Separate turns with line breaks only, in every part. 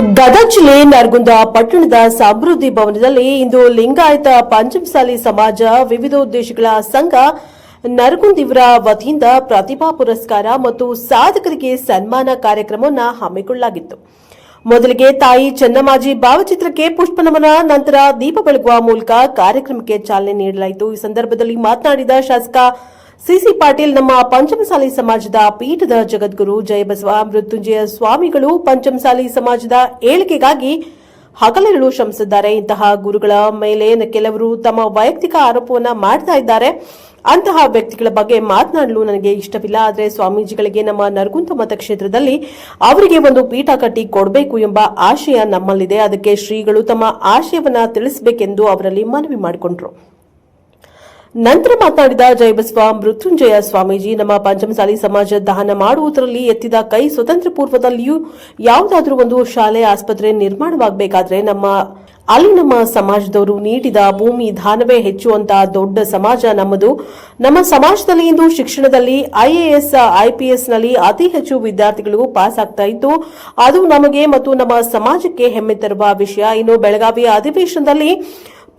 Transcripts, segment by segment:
ಗದಗ ಜಿಲ್ಲೆ ನರಗುಂದ ಪಟ್ಟಣದ ಸಮೃದ್ಧಿ ಭವನದಲ್ಲಿ ಇಂದು ಲಿಂಗಾಯತ ಪಂಚಮಸಾಲಿ ಸಮಾಜ ವಿವಿಧೋದ್ದೇಶಗಳ ಸಂಘ ನರಗುಂದಿವರ ವತಿಯಿಂದ ಪ್ರತಿಭಾ ಪುರಸ್ಕಾರ ಮತ್ತು ಸಾಧಕರಿಗೆ ಸನ್ಮಾನ ಕಾರ್ಯಕ್ರಮವನ್ನು ಹಮ್ಮಿಕೊಳ್ಳಲಾಗಿತ್ತು. ಮೊದಲಿಗೆ ತಾಯಿ ಚೆನ್ನಮಾಜಿ ಭಾವಚಿತ್ರಕ್ಕೆ ಪುಷ್ಪನಮನ, ನಂತರ ದೀಪ ಬೆಳಗುವ ಮೂಲಕ ಕಾರ್ಯಕ್ರಮಕ್ಕೆ ಚಾಲನೆ ನೀಡಲಾಯಿತು. ಈ ಸಂದರ್ಭದಲ್ಲಿ ಮಾತನಾಡಿದ ಶಾಸಕ ಸಿಸಿ ಪಾಟೀಲ್ ನಮ್ಮ ಪಂಚಮಸಾಲಿ ಸಮಾಜದ ಪೀಠದ ಜಗದ್ಗುರು ಜಯಬಸವ ಮೃತ್ಯುಂಜಯ ಸ್ವಾಮಿಗಳು ಪಂಚಮಸಾಲಿ ಸಮಾಜದ ಏಳಿಗೆಗಾಗಿ ಹಗಲಿರುಳು ಶ್ರಮಿಸಿದ್ದಾರೆ. ಇಂತಹ ಗುರುಗಳ ಮೇಲೆ ಕೆಲವರು ತಮ್ಮ ವೈಯಕ್ತಿಕ ಆರೋಪವನ್ನ ಮಾಡ್ತಾ ಇದ್ದಾರೆ. ಅಂತಹ ವ್ಯಕ್ತಿಗಳ ಬಗ್ಗೆ ಮಾತನಾಡಲು ನನಗೆ ಇಷ್ಟವಿಲ್ಲ. ಆದರೆ ಸ್ವಾಮೀಜಿಗಳಿಗೆ ನಮ್ಮ ನರಗುಂದ ಮತಕ್ಷೇತ್ರದಲ್ಲಿ ಅವರಿಗೆ ಒಂದು ಪೀಠ ಕಟ್ಟಿ ಕೊಡಬೇಕು ಎಂಬ ಆಶಯ ನಮ್ಮಲ್ಲಿದೆ. ಅದಕ್ಕೆ ಶ್ರೀಗಳು ತಮ್ಮ ಆಶಯವನ್ನ ತಿಳಿಸಬೇಕೆಂದು ಅವರಲ್ಲಿ ಮನವಿ ಮಾಡಿಕೊಂಡರು. ನಂತರ ಮಾತನಾಡಿದ ಜಯಬಸವ ಮೃತ್ಯುಂಜಯ ಸ್ವಾಮೀಜಿ, ನಮ್ಮ ಪಂಚಮಸಾಲಿ ಸಮಾಜ ದಹನ ಮಾಡುವುದರಲ್ಲಿ ಎತ್ತಿದ ಕೈ ಸ್ವತಂತ್ರ ಪೂರ್ವದಲ್ಲಿಯೂ ಯಾವುದಾದರೂ ಒಂದು ಶಾಲೆ, ಆಸ್ಪತ್ರೆ ನಿರ್ಮಾಣವಾಗಬೇಕಾದ್ರೆ ನಮ್ಮ, ಅಲ್ಲಿ ನಮ್ಮ ಸಮಾಜದವರು ನೀಡಿದ ಭೂಮಿ ದಾನವೇ ಹೆಚ್ಚು ದೊಡ್ಡ ಸಮಾಜ ನಮ್ಮದು. ನಮ್ಮ ಸಮಾಜದಲ್ಲಿ ಇಂದು ಶಿಕ್ಷಣದಲ್ಲಿ ಐಎಎಸ್ ಐಪಿಎಸ್ನಲ್ಲಿ ಅತಿ ಹೆಚ್ಚು ವಿದ್ಯಾರ್ಥಿಗಳು ಪಾಸ್ ಆಗ್ತಾ ಇದ್ದು, ಅದು ನಮಗೆ ಮತ್ತು ನಮ್ಮ ಸಮಾಜಕ್ಕೆ ಹೆಮ್ಮೆ ತರುವ ವಿಷಯ. ಇನ್ನು ಬೆಳಗಾವಿಯ ಅಧಿವೇಶನದಲ್ಲಿ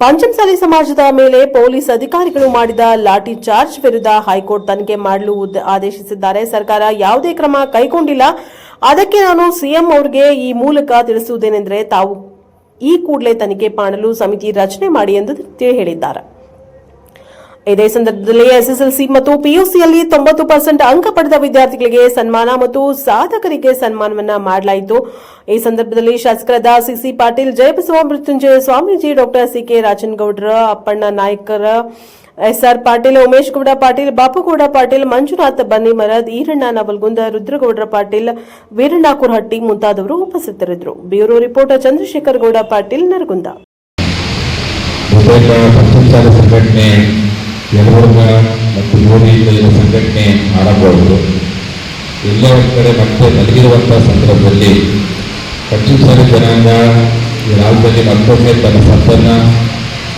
ಪಂಚಮಸಾಲಿ ಸಮಾಜದ ಮೇಲೆ ಪೊಲೀಸ್ ಅಧಿಕಾರಿಗಳು ಮಾಡಿದ ಲಾಠಿ ಚಾರ್ಜ್ ವಿರುದ್ಧ ಹೈಕೋರ್ಟ್ ತನಿಖೆ ಮಾಡಲು ಆದೇಶಿಸಿದ್ದಾರೆ. ಸರ್ಕಾರ ಯಾವುದೇ ಕ್ರಮ ಕೈಗೊಂಡಿಲ್ಲ. ಅದಕ್ಕೆ ನಾನು ಸಿಎಂ ಅವರಿಗೆ ಈ ಮೂಲಕ ತಿಳಿಸುವುದೇನೆಂದರೆ ತಾವು ಈ ಕೂಡಲೇ ತನಿಖೆ ಮಾಡಲು ಸಮಿತಿ ರಚನೆ ಮಾಡಿ ಎಂದು ಹೇಳಿದ್ದಾರೆ ಇದೇ ಸಂದರ್ಭದಲ್ಲಿ ಎಸ್ಎಸ್ಎಲ್ಸಿ ಮತ್ತು ಪಿಯುಸಿಯಲ್ಲಿ ತೊಂಬತ್ತು ಪರ್ಸೆಂಟ್ ಅಂಕ ಪಡೆದ ವಿದ್ಯಾರ್ಥಿಗಳಿಗೆ ಸನ್ಮಾನ ಮತ್ತು ಸಾಧಕರಿಗೆ ಸನ್ಮಾನವನ್ನ ಮಾಡಲಾಯಿತು. ಈ ಸಂದರ್ಭದಲ್ಲಿ ಶಾಸಕರಾದ CC Patil, Jayabasava, Mrityunjaya Swamiji, doctor CK Rajanagoudar, Appanna Naikar, SR Patil, Umesh Gowda Patil, Bapugouda Patil, Manjunath Bannimarad, Iranna Navalgund, Rudragoudar Patil, Veeranna Kurahatti ಮುಂತಾದವರು ಉಪಸ್ಥಿತರಿದ್ದರು. Bureau reporter Chandrashekhar Gowda Patil, Nargund.
ಸಂಘಟನೆ ಯಲಬುರ್ಗ ಮತ್ತು ಯುವನಿಯಿಂದ ಸಂಘಟನೆ ಮಾಡಬಹುದು ಎಲ್ಲ ಕಡೆ ಮತ್ತೆ ಮಲಗಿರುವಂಥ ಸಂದರ್ಭದಲ್ಲಿ ಪಂಚಮಸಾಲಿ ಜನಾಂಗ, ಈ ರಾಜ್ಯದಲ್ಲಿ ಮತ್ತೊಮ್ಮೆ ತನ್ನ ಸತ್ತನ್ನು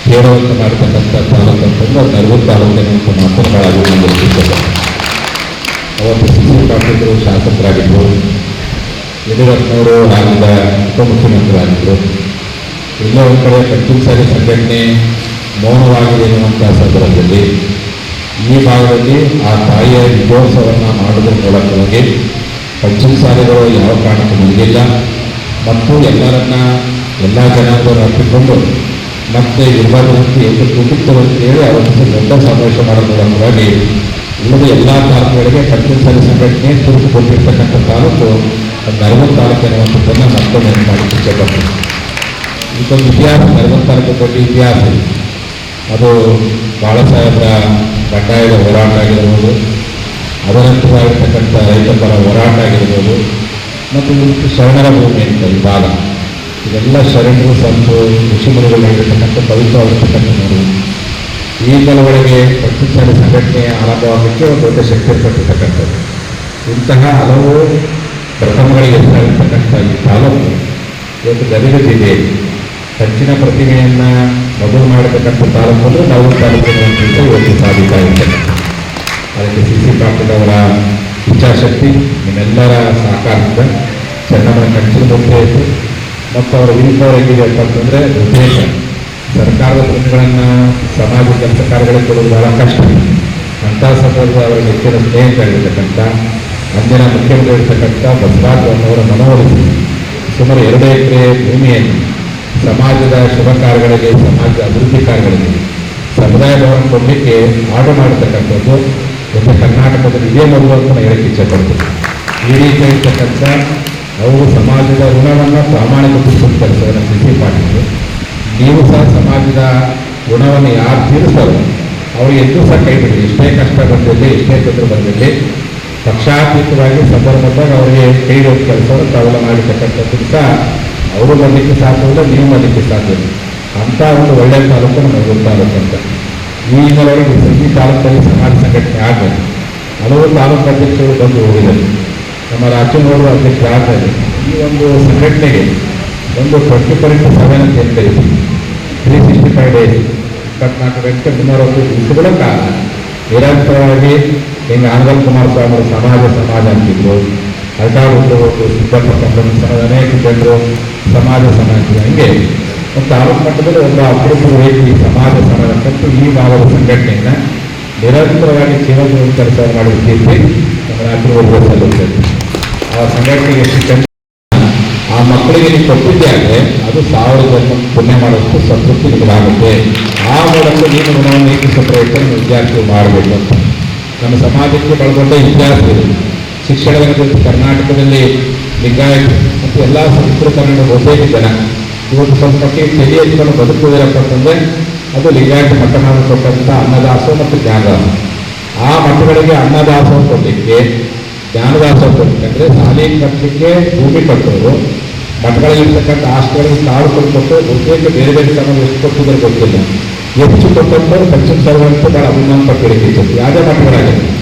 ಹೇಳುವಂತೆ ಮಾಡತಕ್ಕಂಥ ತಾಲೂಕು ಅಂತಂದ್ರೆ ನಲವತ್ತು ನರಗುಂದ ತಾಲೂಕಿನ ಅಂತ ಮಾತ್ರ ಭಾಳ ಅಭಿಮಾನ ಇರ್ತದೆ ಅವತ್ತು ಸಿ ಸಿ ಪಾಟೀಲರು ಶಾಸಕರಾಗಿದ್ದರು ಯಡಿಯೂರಪ್ಪನವರು ಆಗಿದ್ದ ಉಪಮುಖ್ಯಮಂತ್ರಿಯಾಗಿದ್ದರು ಎಲ್ಲ ಒಂದು ಕಡೆ ಪಂಚಮಸಾಲಿ ಸಂಘಟನೆ ಮೌನವಾಗಿದೆ ಎನ್ನುವಂಥ ಸಂದರ್ಭದಲ್ಲಿ ಈ ಭಾಗದಲ್ಲಿ ಆ ತಾಯಿಯ ವಿಜಯೋತ್ಸವವನ್ನು ಮಾಡೋದ್ರ ಮೂಲಕವಾಗಿ ಪಂಚಮಸಾಲಿಗಳು ಯಾವ ಕಾರಣಕ್ಕೂ ಮುಗಿದಿಲ್ಲ ಮತ್ತು ಎಲ್ಲರನ್ನ, ಎಲ್ಲ ಜನಾಂಗವನ್ನು ಅಪ್ಪಿಕೊಂಡು ಮತ್ತೆ ಇರಬಾರ್ದಂತೆ ಎಂದು ಕುಟುಂಬ ಅಂತೇಳಿ ಅವರನ್ನು ದೊಡ್ಡ ಸಮಾವೇಶ ಮಾಡೋದ್ರ ಮೂಲಕವಾಗಿ ಉಳಿದ ಎಲ್ಲ ತಾಲೂಕುಗಳಿಗೆ ಪಂಚಮಸಾಲಿ ಸಂಘಟನೆ ತುರುಕು ಕೊಟ್ಟಿರ್ತಕ್ಕಂಥ ತಾಲೂಕು ಅದು ನರವತ್ತು ತಾಲೂಕು ಅನ್ನುವಂಥದ್ದನ್ನು ಮತ್ತೊಮ್ಮೆ ಮಾಡಿ ಇದೊಂದು ಇತಿಹಾಸ ತಾಲೂಕು ದೊಡ್ಡ ಇತಿಹಾಸ. ಅದು ಬಾಳಸಾಹೇಬ್ರ ಬಂಡಾಯದ ಹೋರಾಟ ಆಗಿರ್ಬೋದು ಅದರಂತವಾಗಿರ್ತಕ್ಕಂಥ ರೈತ ಪರ ಹೋರಾಟ ಆಗಿರ್ಬೋದು, ಮತ್ತು ಶರಣರ ಭೂಮಿ ಅಂತ ಈ ಭಾಗ ಇದೆಲ್ಲ ಶರಣರು ಸಂತು ಋಷಿಮುನಿಗಳು ಪವಿತ್ರವಾಗಿರ್ತಕ್ಕಂಥ ಪವಿತ್ರವಾಗಿರ್ತಕ್ಕಂಥವರು ಈ ಕೆಲವೊಳಗೆ ಪ್ರತಿಷ್ಠಾನ ಸಂಘಟನೆ ಆರಂಭವಾಗಲಿಕ್ಕೆ ಒಂದು ದೊಡ್ಡ ಶಕ್ತಿ ಏರ್ಪಟ್ಟಿರ್ತಕ್ಕಂಥದ್ದು. ಇಂತಹ ಹಲವು ಪ್ರಥಮಗಳಿಗೆ ಹೆಸರಾಗಿರ್ತಕ್ಕಂಥ ಈ ತಾಲೂಕು ಇವತ್ತು ಗದಗ ಜಿಲ್ಲೆಯಲ್ಲಿ ಹೆಚ್ಚಿನ ಪ್ರತಿಮೆಯನ್ನು ಮೊದಲು ಮಾಡತಕ್ಕಂಥ ತಾಲೂಕು ನಾವು ತಾಲೂಕು ಇವತ್ತು ಸಾಧಿತಾಗಿರ್ತಕ್ಕಂಥ ಅದಕ್ಕೆ ಸಿ ಸಿ ಪಾಟೀಲ್ ಇಚ್ಛಾಶಕ್ತಿ, ನಿಮ್ಮೆಲ್ಲರ ಸಹಕಾರದಿಂದ ಚೆನ್ನಮ್ಮನ ಮುಕ್ತಿ ಆಯಿತು ಮತ್ತು ಅವರ ವಿರುದ್ಧ ಹೇಗಿದೆ ಅಂತಂದರೆ ಉದ್ದೇಶ. ಸರ್ಕಾರದ ಭೂಮಿಗಳನ್ನು ಸಮಾಜ ಕೆಲಸ ಕಾರ್ಯಗಳಿಗೆ ಕೊಡೋದು ಬಹಳ ಕಷ್ಟ. ಅಂತಹ ಸಂದರ್ಭದಲ್ಲಿ ಅವರ ಹೆಚ್ಚಿನ ಸ್ನೇಹಿತರಾಗಿರ್ತಕ್ಕಂಥ ಅಂದಿನ ಮುಖ್ಯಮಂತ್ರಿ ಇರ್ತಕ್ಕಂಥ ಬಸವರಾಜ್ ಅವರ ಮನವೊಲಿಸಿ ಸುಮಾರು ಎರಡು ಎಕರೆ ಭೂಮಿಯನ್ನು ಸಮಾಜದ ಶುಭ ಕಾರ್ಯಗಳಿಗೆ, ಸಮಾಜದ ಅಭಿವೃದ್ಧಿ ಕಾರ್ಯಗಳಿಗೆ ಸಮುದಾಯ ಭವನ ಕೊಡಲಿಕ್ಕೆ ಆರ್ಡರ್ ಮಾಡತಕ್ಕಂಥದ್ದು ಒಂದು ಕರ್ನಾಟಕದಲ್ಲಿ ಇದೇ ಮೊದಲು ಅಂತ ಹೇಳಕ್ಕೆ ಇಚ್ಛೆಪಡ್ತೀನಿ ಈ ರೀತಿ ಇರ್ತಕ್ಕಂಥ ಅವರು ಸಮಾಜದ ಋಣವನ್ನು ಪ್ರಾಮಾಣಿಕಗೊಳಿಸುವ ಕೆಲಸವನ್ನು ಸಿ ಸಿ ಪಾಟೀಲ್ ನೀವು ಸಹ ಸಮಾಜದ ಋಣವನ್ನು ಯಾರು ತೀರಿಸ್ತಾರೋ ಅವರು ಎಂದೂ ಸಹ ಕೈ ಬಿಡಿ. ಎಷ್ಟೇ ಕಷ್ಟ ಬಂದಿರಲಿ, ಎಷ್ಟೇ ತೊಂದರೆ ಬಂದಿರಲಿ, ಪಕ್ಷಾತೀತವಾಗಿ ಸಂದರ್ಭದಾಗ ಅವರಿಗೆ ಕೈ ಕೆಲಸವನ್ನು ತಾವೆಲ್ಲ ಮಾಡಿರ್ತಕ್ಕಂಥದ್ದು ಸಹ ಅವರು ಮಾಡಲಿಕ್ಕೆ ಸಾಧ್ಯವಿಲ್ಲ ನೀವು ಮಾಡಲಿಕ್ಕೆ ಸಾಧ್ಯವಿಲ್ಲ ಅಂಥ ಒಂದು ಒಳ್ಳೆಯ ತಾಲೂಕು ನಮಗೆ ತಾಲೂಕು ಅಂತ. ಈಗಿನವರೆಗೆ ಸಂಗೀತ ತಾಲೂಕಲ್ಲಿ ಸಮಾಜ ಸಂಘಟನೆ ಆಗಬೇಕು ಹಲವು ತಾಲೂಕು ಅಧ್ಯಕ್ಷರು ಬಂದು ಹೋಗಿದ್ದಾರೆ. ನಮ್ಮ ರಾಜ್ಯದವರು ಆಗಲಿ ಈ ಒಂದು ಸಂಘಟನೆಗೆ ಒಂದು ಟ್ವೆಂಟಿ ಪರ್ಸೆಂಟ್ ಸೆವೆನ್ ಅಂತ ಹೇಳ್ತಾ ಇದ್ದೀವಿ ತ್ರೀ ಸಿಕ್ಸ್ಟಿ ಫೈವ್ ಡೇಸ್. ಇಪ್ಪತ್ನಾಲ್ಕು ಗಂಟೆ ಮುನ್ನೂರತ್ತು ದಿವಸಗಳ ಕಾಲ ನಿರಂತರವಾಗಿ ಹಿಂಗೆ ಆನಂದ ಕುಮಾರಸ್ವಾಮಿ ಸಮಾಜ ಸಮಾಜ ಅಂತಿದ್ರು ಅಲ್ಟಾಡುವುದು ಸಿದ್ದಪ್ಪ ಕಂಬನ ಅನೇಕ ಜನರು ಸಮಾಜ ಸಮಾಜ ಹಂಗೆ. ಒಂದು ತಾಲೂಕು ಮಟ್ಟದಲ್ಲಿ ಒಬ್ಬ ಅಪರೂಪ ವ್ಯಕ್ತಿ ಸಮಾಜ ಸಮಾಜ ಕಟ್ಟು ಈ ಭಾಗದ ಸಂಘಟನೆಯನ್ನು ನಿರಂತರವಾಗಿ ಸೇವೆ ಕೆಲಸ ಮಾಡುವ ಕೀರ್ತಿ ನಮ್ಮ ಸಲ್ಲುತ್ತದೆ ಆ ಸಂಘಟನೆಗೆ ಎಷ್ಟು ಆ ಮಕ್ಕಳಿಗೆ ನೀವು ಕೊಟ್ಟಿದ್ದೆ ಆದರೆ ಅದು ಸಾವಿರ ಜನ್ಮ ಪುಣ್ಯ ಮಾಡೋಷ್ಟು ಸಂತೃಪ್ತಿ ನಿಮಗಾಗುತ್ತೆ. ಆ ಮೂಲಕ ನೀನು ಗುಣವನ್ನು ನೀಗಿಸುವ ಪ್ರಯತ್ನ ನೀವು ವಿದ್ಯಾರ್ಥಿಗಳು ಮಾಡಬೇಕು ಅಂತ. ನಮ್ಮ ಸಮಾಜಕ್ಕೆ ಬಳಗೊಂಡ ಇತಿಹಾಸ ಇದೆ ಶಿಕ್ಷಣದ ಕರ್ನಾಟಕದಲ್ಲಿ ಲಿಂಗಾಯತ್ ಮತ್ತು ಎಲ್ಲ ಉತ್ತರ ಕನ್ನಡ ಬಹುತೇಕ ಜನ. ಇವತ್ತು ಸ್ವಲ್ಪ ತಲೆ ಎತ್ಕೊಂಡು ಬದುಕುವುದರಪ್ಪ ಅಂತಂದರೆ ಅದು ಲಿಂಗಾಯತ ಮಠ ಕೊಟ್ಟಂಥ ಅನ್ನದಾಸೋ ಮತ್ತು ಜ್ಞಾನದಾಸ. ಆ ಮಠಗಳಿಗೆ ಅನ್ನದಾಸೋ ಕೊಡಲಿಕ್ಕೆ, ಜ್ಞಾನದಾಸೋ ಕೊಡಲಿಕ್ಕೆ ಶಾಲೆ ಕಟ್ಟಲಿಕ್ಕೆ ಭೂಮಿ ಕಟ್ಟೋರು ಮಠಗಳಲ್ಲಿರ್ತಕ್ಕಂಥ ಆಸ್ತಿಗಳಿಗೆ ಕಾಡು ಕೊಟ್ಟು ಬಹುತೇಕ ಬೇರೆ ಬೇರೆ ಕ್ರಮ ಎಷ್ಟು ಕೊಟ್ಟಿದ್ರೆ ಗೊತ್ತಿಲ್ಲ. ಹೆಚ್ಚು ಕೊಟ್ಟಂತವ್ರು ಪಶ್ಚಿಮ ಸಾಲ ಅಂತ ಬಹಳ ಅಭಿಮಾನ ಪಟ್ಟಿರುತ್ತೆ ಯಾವುದೇ ಮಠಗಳಾಗಿದೆ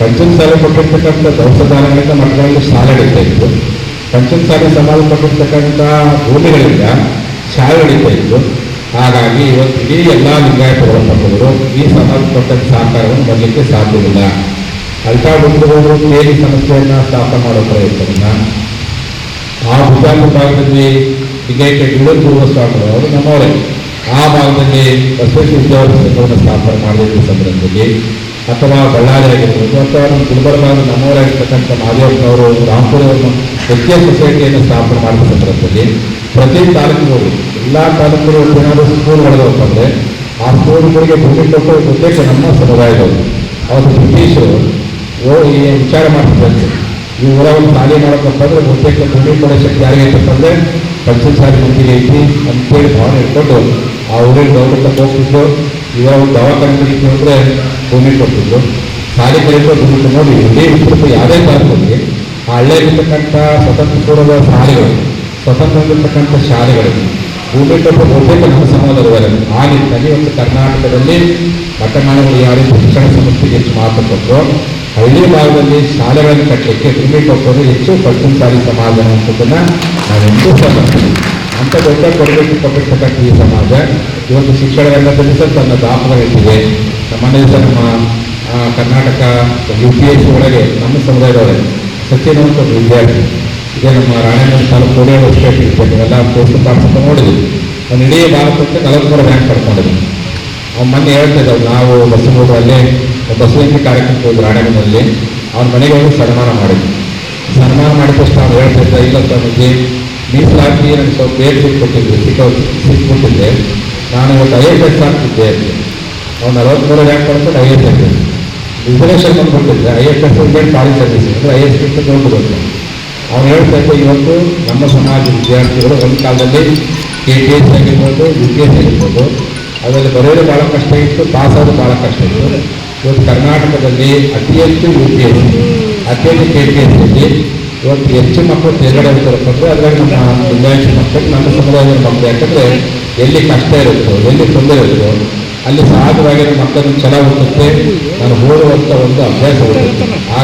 ಪಂಚಮ ಸಾಲ ಕೊಟ್ಟಿರ್ತಕ್ಕಂಥ ದವಸದಾನಗಳಿಂದ ಮಠಗಳಲ್ಲಿ ಶಾಲೆ ನಡೀತಾ ಇತ್ತು. ಪಂಚಮ ಸಾಲ ಸಂಬಂಧಪಟ್ಟಿರ್ತಕ್ಕಂಥ ಭೂಮಿಗಳಿಂದ ಶಾಲೆ ನಡೀತಾ ಇತ್ತು. ಹಾಗಾಗಿ ಇವತ್ತು ಇಡೀ ಎಲ್ಲ ಲಿಂಗಾಯತ ಒಳಪಟ್ಟವರು ಈ ಸಂಬಂಧಪಟ್ಟ ಸಹಕಾರವನ್ನು ಬರಲಿಕ್ಕೆ ಸಾಧ್ಯವಿಲ್ಲ. ಅಲ್ಟಾ ಬಂಧುಗಳು ಕೇಳಿ ಸಂಸ್ಥೆಯನ್ನ ಸ್ಥಾಪನೆ ಮಾಡೋ ಪ್ರಯತ್ನ ಆ ಭೂತಾಂಗ ಭಾಗದಲ್ಲಿ ಲಿಂಗಾಯತ ಇಳುವ ಸ್ವಾಮಿಗಳವರು ನಮ್ಮವರೇ. ಆ ಭಾಗದಲ್ಲಿ ಬಸವೇಶ್ವರ ಸ್ಥಾಪನೆ ಮಾಡಿದ ಸಂದರ್ಭದಲ್ಲಿ. ಅಥವಾ ಬಳ್ಳಾರಿ ಆಗಿರ್ಬೋದು ಅಥವಾ ನಮ್ಮ ಗುಲ್ಬರ್ಗಾಗಿ ನಮ್ಮವರಾಗಿರ್ತಕ್ಕಂಥ ಮಾದೇವಪ್ಪನವರು ರಾಮಪುರವನ್ನು ವ್ಯಕ್ತಿಯ ಸೊಸೈಟಿಯನ್ನು ಸ್ಥಾಪನೆ ಮಾಡಿದ ಸಂದರ್ಭದಲ್ಲಿ ಪ್ರತಿ ತಾಲೂಕುಗಳು ಎಲ್ಲ ತಾಲೂಕುಗಳು ಏನಾದರೂ ಸ್ಕೂಲ್ಗಳು ಅಂತಂದರೆ ಆ ಸ್ಕೂಲ್ಗಳಿಗೆ ಭೂಮಿ ಕೊಟ್ಟು ಉದ್ದೇಶ ನಮ್ಮ ಸಮುದಾಯದವರು. ಅವರು ಬ್ರಿಟಿಷರು ಈ ವಿಚಾರ ಮಾಡ್ತಿದ್ದಂತೆ ಈ ಊರಾಗ ಖಾಲಿ ಮಾಡೋಕಪ್ಪ ಅಂದ್ರೆ ಭೂಮಿ ಕೊಡೋ ಶಕ್ತಿ ಯಾರಿಗೆ ಅಂತಂದರೆ ಪಂಚಾಯತ್ ಸಾರಿ ಮಂದಿಗೆ ಐತಿ ಅಂತೇಳಿ ಭಾವನೆ ಇಟ್ಕೊಂಡು ಆ ಊರಿಗೆ ಗೌರವ ಹೋಗ್ತಿದ್ದು ಇವರ ಒಂದು ದವಾಖಾನೆ ಅಂದ್ರೆ ಭೂಮಿ ಕೊಟ್ಟಿದ್ರು ಸಾಲಿ ಕಲಿತು ಭೂಮಿ ನೋಡಿ, ಇಡೀ ಉತ್ತರ ಯಾವುದೇ ಭಾರತದಲ್ಲಿ ಆ ಹಳ್ಳಿಯಲ್ಲಿರ್ತಕ್ಕಂಥ ಸ್ವತಂತ್ರ ಪೂರ್ವದ ಶಾಲೆಗಳು, ಸ್ವತಂತ್ರ ಹೊಂದಿರತಕ್ಕಂಥ ಶಾಲೆಗಳು, ಭೂಮಿ ಕೊಟ್ಟು ಬಹುತೇಕ ನಮ್ಮ ಸಮಾಜದವರೆ ಆ ನಿಟ್ಟಿನಲ್ಲಿ ಒಂದು ಕರ್ನಾಟಕದಲ್ಲಿ ಮಠಮಾನವರು ಯಾವ ಶಿಕ್ಷಣ ಸಂಸ್ಥೆಗೆ ಹೆಚ್ಚು ಮಹತ್ವ ಕೊಟ್ಟರು, ಹಳ್ಳಿ ಭಾಗದಲ್ಲಿ ಶಾಲೆಗಳನ್ನು ಕಟ್ಟಲಿಕ್ಕೆ ಭೂಮಿ ಕೊಟ್ಟರು ಹೆಚ್ಚು ಪಶ್ಚಿಮ ಸಾಲಿ ಸಮಾಜ ಅನ್ನುವಂಥದ್ದನ್ನು ನಾವೆಂದೂ ಸಹ. ಅಂತ ದೊಡ್ಡ ಕೊಡಬೇಕು ಕೊಟ್ಟಿರ್ತಕ್ಕಂಥ ಈ ಸಮಾಜ. ಇವತ್ತು ಶಿಕ್ಷಣ ರಂಗದಲ್ಲಿ ಸಹ ತನ್ನ ದಾಪುಗಳಿಟ್ಟಿದೆ ನಮ್ಮನೆ ಸಹ ನಮ್ಮ ಕರ್ನಾಟಕ ಯು ಪಿ ಎಸ್ ಒಳಗೆ, ನಮ್ಮ ಸಮುದಾಯದೊಳಗೆ ಸಚಿನ್ ವಿದ್ಯಾರ್ಥಿ. ಇದೇ ನಮ್ಮ ರಾಣೇಂದ್ರ ತಾಲೂಕು ಕೋಡಿಯ ಸ್ಟೇಟ್ ಇರ್ಬೇಕು ಎಲ್ಲ ಪೋಸ್ಟ್ ಪಾಠ ನೋಡಿದ್ವಿ ಅವ್ನು ಇಡೀ ಭಾರತಕ್ಕೆ ನಲವತ್ಮೂರು ರ್ಯಾಂಕ್ ಪಡ್ಕೊಂಡಿದ್ವಿ ಅವ್ನು ಮೊನ್ನೆ ಹೇಳ್ತಿದ್ದ ನಾವು ಬಸವನಗರಲ್ಲೇ ಬಸವಂತಿ ಕಾರ್ಯಕ್ರಮಕ್ಕೆ ಹೋಗಿ ರಾಣೆಬೆನ್ನೂರಲ್ಲಿ ಅವ್ನ ಮನೆಗೆ ಹೋಗಿ ಸನ್ಮಾನ ಮಾಡಿದ್ವಿ. ಸನ್ಮಾನ ಮಾಡಿದಷ್ಟು ಅವ್ನು ಹೇಳ್ತಿದ್ದ ಇಲ್ಲ ಸ್ವಾಮೀಜಿ ಮೀಸಲಾತಿ ನನಗೆ ಸ್ವಲ್ಪ ಬೇರೆ ಸೀಟ್ ಕೊಟ್ಟಿದ್ದೆ ಸಿಕ್ಕ ಸೀಟ್ ಕೊಟ್ಟಿದ್ದೆ ನಾನು ಇವತ್ತು ಐ ಎಸ್ ಎಸ್ ಆಗ್ತಿದ್ದೆ ಅಂತ ಅವ್ನು ನಲವತ್ತ್ಮೂರು ರ್ಯಾಂಕ್ ಪಡ್ಕೊಂಡು ಐ ಎಸ್ ಎಸ್ ರಿಸರ್ವೇಷನ್ ಬಂದ್ಬಿಟ್ಟಿದ್ದೆ ಐ ಎಸ್ ಎಸ್ ಅಂದರೆ ಕಾಲೇಜ್ ಸರ್ವಿಸ್ ಅಂದರೆ ಐ ಎಸ್ ಎಸ್ ದೊಡ್ಡದು ಅಂತ ಅವ್ನು ಹೇಳ್ತಾ ಇದ್ದೆ ಇವತ್ತು ನಮ್ಮ ಸಮಾಜ ವಿದ್ಯಾರ್ಥಿಗಳು ಒಂದು ಕಾಲದಲ್ಲಿ ಕೆ ಟಿ ಎಸ್ ಆಗಿರ್ಬೋದು ಯು ಪಿ ಎಸ್ ಆಗಿರ್ಬೋದು, ಅದರಲ್ಲಿ ಬರೆಯೋದು ಭಾಳ ಕಷ್ಟ ಇತ್ತು ಪಾಸ್ ಆಗೋದು ಭಾಳ ಕಷ್ಟ ಇತ್ತು. ಇವತ್ತು ಕರ್ನಾಟಕದಲ್ಲಿ ಅತಿ ಹೆಚ್ಚು ಯು ಪಿ ಎಸ್ ಅತಿ ಹೆಚ್ಚು ಕೆ ಟಿ ಎಸ್ ಇವತ್ತು ಹೆಚ್ಚು ಮಕ್ಕಳು ತೇರ್ಗಡೆ ಇರ್ತಾರಪ್ಪ ಅಂದರೆ ಅದ್ರಾಗ ನಮ್ಮ ಲಿಂಗಾಯತ ಮಕ್ಕಳು, ನಮ್ಮ ಸಮುದಾಯದ ಮಕ್ಕಳು ಯಾಕಂದರೆ ಎಲ್ಲಿ ಕಷ್ಟ ಇರುತ್ತೋ, ಎಲ್ಲಿ ತೊಂದರೆ ಇರುತ್ತೋ, ಅಲ್ಲಿ ಸಹಜವಾಗಿ ನಮ್ಮ ಮಕ್ಕಳನ್ನು ಚೆನ್ನಾಗಿ ಹೋಗುತ್ತೆ ನಾನು ಓದುವಂಥ ಒಂದು ಅಭ್ಯಾಸ ಆ